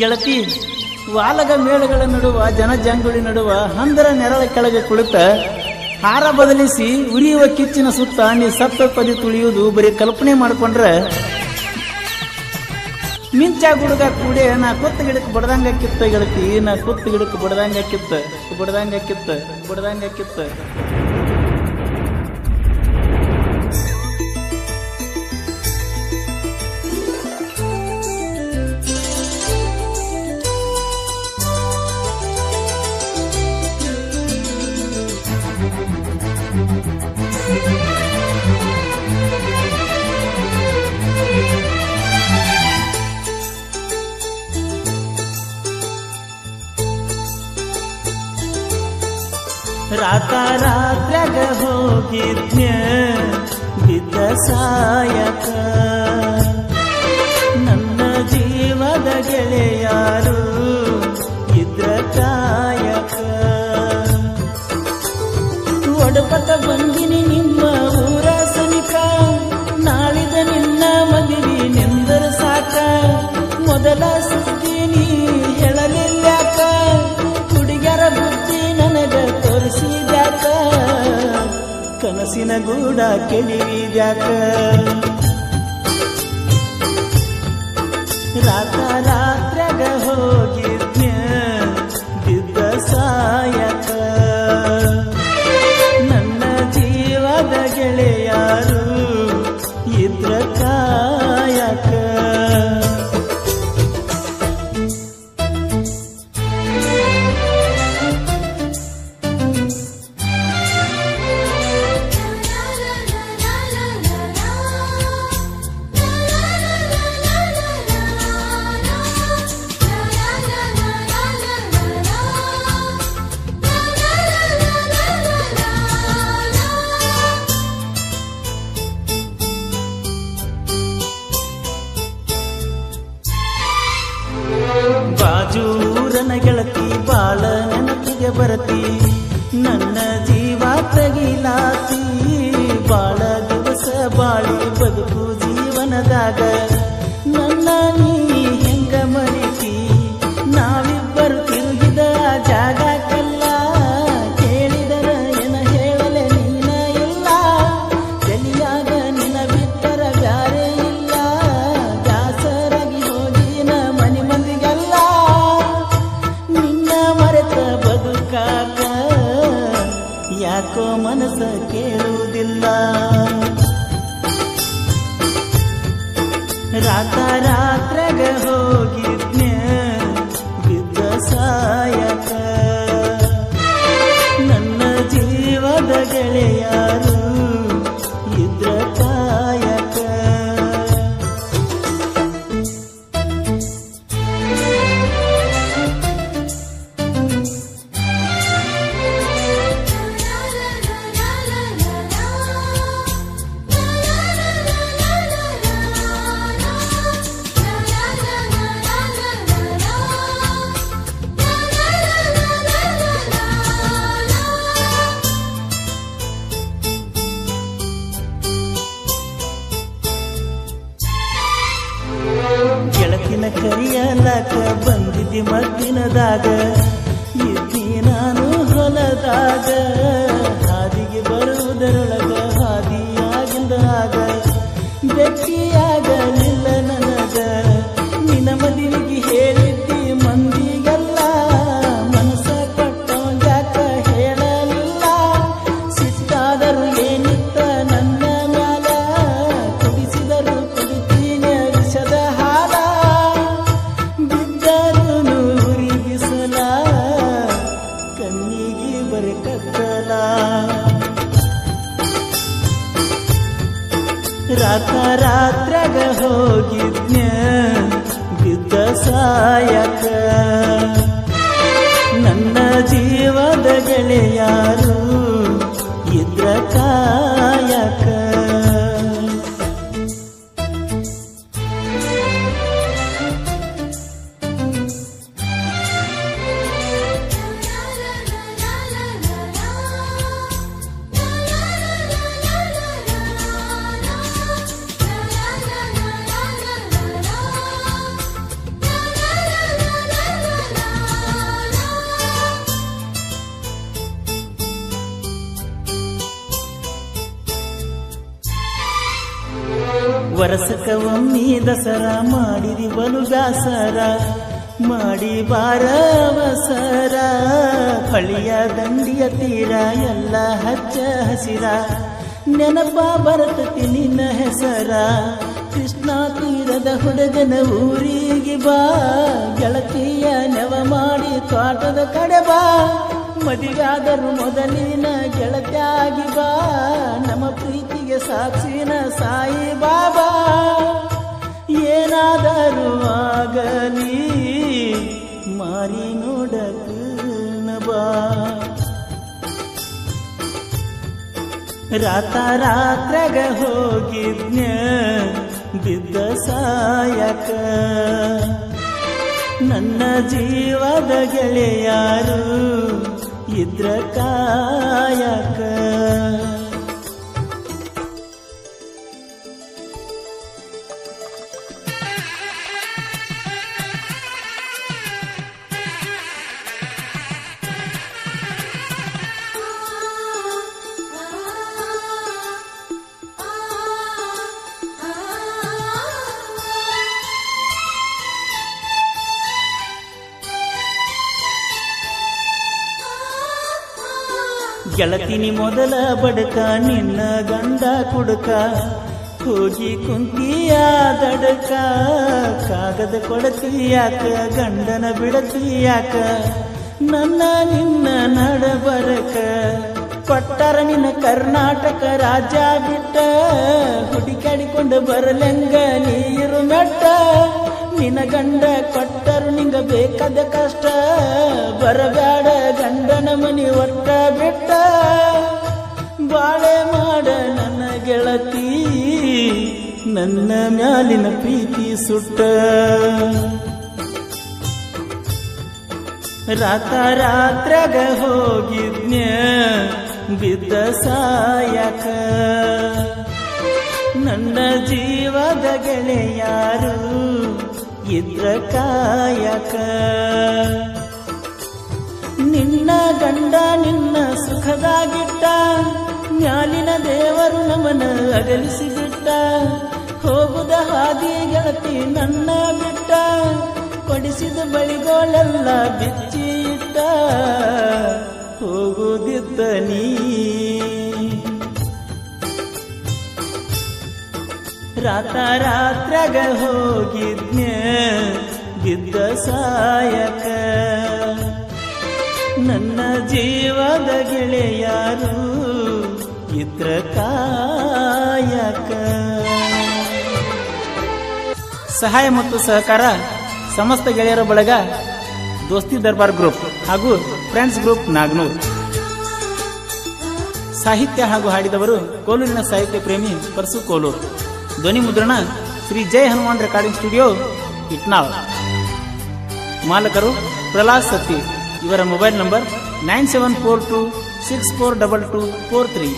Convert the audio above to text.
ಗೆಳತಿ, ವಾಲಗ ಮೇಳಗಳ ನಡುವ ಜನಜಂಗುಳಿ ನಡುವ ಹಂದರ ನೆರಳ ಕೆಳಗೆ ಕುಳಿತ, ಹಾರ ಬದಲಿಸಿ ಉರಿಯುವ ಕಿಚ್ಚಿನ ಸುತ್ತ ನೀ ಸತ್ತ ಪದಿ ತುಳಿಯುವುದು ಬರೀ ಕಲ್ಪನೆ ಮಾಡಿಕೊಂಡ್ರೆ. ಮಿಂಚ ಗುಡುಗ ಕೂಡ, ನಾ ಕೊತ್ತ ಗಿಡಕ್ಕೆ ಬಡದಂಗ ಕಿತ್ತ ಗೆಳತಿ, ನಾ ಕೊತ್ತ ಗಿಡಕ್ಕೆ ಬಡದಂಗ ಕಿತ್ತ ಬಡದಂಗ ಕಿತ್ತ ಬಡದಂಗ ಕಿತ್ತ. रातारात्रगभोगिज्ञ प्रगभो ಕನಸಿನ ಗೂಡ ಕೆಳಿವಿದ್ಯಾಕ ರಾತ ರಾತ್ರಗ ಹೋಗಿದ್ನ್ಯ? ಬಿದ್ದ ಸಾಯಕ ಬಾಜೂರನ ಗೆಳತಿ ಬಾಳ ನೆನಪಿಗೆ ಬರತಿ. ನನ್ನ ಜೀವ ತಗಿಲಾತಿ ಬಾಳ ದಿವಸ ಬಾಳಿ ಬದುಕು ಜೀವನದಾಗ. ಯಾಕೋ ಮನಸ್ಸ ಕೇಳುವುದಿಲ್ಲ. ರಾತ ರಾತ್ರಗ ಹೋಗಿದ್ನ್ಯ ಬಿದ್ದ ಸಾಯಕ. ನನ್ನ ಜೀವದ ಗೆಳೆಯಾರು ಇದ್ರ ಬಂದಿದ್ದಿ ಮದ್ದಿನದಾಗ. ಇದ್ದಿ ನಾನು ಹೊಲದಾಗ. ಹಾದಿಗೆ ಬರುವುದರೊಳಗ ಹಾದಿಯಾಗಿಂದಾಗ ಬೆಕ್ಕಿಯಾಗಲಿಲ್ಲ ರಾತ ರಾತ್ರಾಗ ಹೋಗಿದ್ನ ಬಿದ್ದ ಸಾಯಕ ನನ್ನ ಜೀವದ ಗೆಳೆಯಾರು ಇದ್ರ ಕಾಯಕ ದಸರಾ ಮಾಡಿರಿ ಬಲು ದಾಸರ ಮಾಡಿ ಬಾರವಸರ ಕಳಿಯ ದಂಡಿಯ ತೀರ ಎಲ್ಲ ಹಚ್ಚ ಹಸಿರ. ನೆನಪ ಬರತತಿ ನಿನ್ನ ಹೆಸರ. ಕೃಷ್ಣ ತೀರದ ಹುಡುಗನ ಊರಿಗೆ ಬಾ. ಗೆಳತಿಯ ನೆವ ಮಾಡಿ ತೋಟದ ಕಡೆ ಬಾ. ಮದಿಗಾದರೂ ಮೊದಲಿನ ಗೆಳತಿಯಾಗಿ ಬಾ. ನಮ್ಮ ಪ್ರೀತಿಗೆ ಸಾಕ್ಷಿನ ಸಾಯಿ ಬಾಬಾ. ಏನಾದರೂ ಆಗಲಿ, ಮಾರಿ ನೋಡಕ ಬಾ. ರಾತ ರಾತ್ರಾಗ ಹೋಗಿದ್ನ ಬಿದ್ದ ಸಾಯಕ. ನನ್ನ ಜೀವದ ಗೆಳೆಯಾರು ಇದ್ರ ಕಾಯಕ. ಗೆಳತಿನಿ ಮೊದಲ ಬಡಕ ನಿನ್ನ ಗಂಡ ಕುಡುಕ ಹೋಗಿ ಕುಂತಿಯ ದಡಕ ಕಾಗದ ಕೊಡತಿಯಾಕ ಗಂಡನ ಬಿಡತಿಯಾಕ ನನ್ನ ನಿನ್ನ ನಡಬರಕ ಕೊಟ್ಟರ ನಿನ್ನ ಕರ್ನಾಟಕ ರಾಜ್ಯ ಬಿಟ್ಟ ಹುಡುಕಾಡಿಕೊಂಡು ಬರಲೆಂಗ ನೀರು ಮೆಟ್ಟ ನಿನ್ನ ಗಂಡ ಕೊಟ್ಟರು ನಿಂಗ ಬೇಕಾದ ಕಷ್ಟ ಬರಬೇಡ ಗಂಡನ ಮನಿ ಬಿಟ್ಟ ಬಾಳೆ ಮಾಡ ನನ್ನ ಗೆಳತಿ, ನನ್ನ ಮ್ಯಾಲಿನ ಪ್ರೀತಿ ಸುಟ್ಟ. ರಾತ ರಾತ್ರಾಗ ಹೋಗಿದ್ನ್ಯ, ಬಿದ್ದ ಸಾಯಕ. ನನ್ನ ಜೀವದ ಗೆಳೆಯಾರು, ಇದ್ರ ಕಾಯಕ. ನಿನ್ನ ಗಂಡ ನಿನ್ನ ಸುಖದಾಗಿಟ್ಟ ಮ್ಯಾಲಿನ ದೇವರು ನಮನ ಅಗಲಿಸಿಬಿಟ್ಟ. ಹೋಗುದ ಹಾದಿ ಗೆಳತಿ ನನ್ನ ಬಿಟ್ಟ, ಕೊಡಿಸಿದ ಬಳಿಗೋಳೆಲ್ಲ ಬಿಚ್ಚಿ ಇಟ್ಟ ಹೋಗುದಿದ್ದ ನೀ. ರಾತ ರಾತ್ರಗ ಹೋಗಿದ್ನ ಬಿದ್ದ ಸಾಯಕ. ನನ್ನ ಜೀವದ ಗೆಳೆಯಾರು ಇದ್ರ ಕಾಯಕ ಸಹಾಯ ಮತ್ತು ಸಹಕಾರ ಸಮಸ್ತ ಗೆಳೆಯರ ಬಳಗ ದೋಸ್ತಿ ದರ್ಬಾರ್ ಗ್ರೂಪ್ ಹಾಗೂ ಫ್ರೆಂಡ್ಸ್ ಗ್ರೂಪ್ ನಾಗ್ನೂರ್. ಸಾಹಿತ್ಯ ಹಾಗೂ ಹಾಡಿದವರು ಕೋಲೂರಿನ ಸಾಹಿತ್ಯ ಪ್ರೇಮಿ ಪರಸು ಕೋಲೂರು. ಧ್ವನಿ ಮುದ್ರಣ ಶ್ರೀ ಜೈ ಹನುಮಾನ್ ರೆಕಾರ್ಡಿಂಗ್ ಸ್ಟುಡಿಯೋ ಇಟ್ನಾಳ್. ಮಾಲಕರು ಪ್ರಹ್ಲಾದ್ ಸತ್ತಿ. ಇವರ mobile number nine seven four two six four double two four three.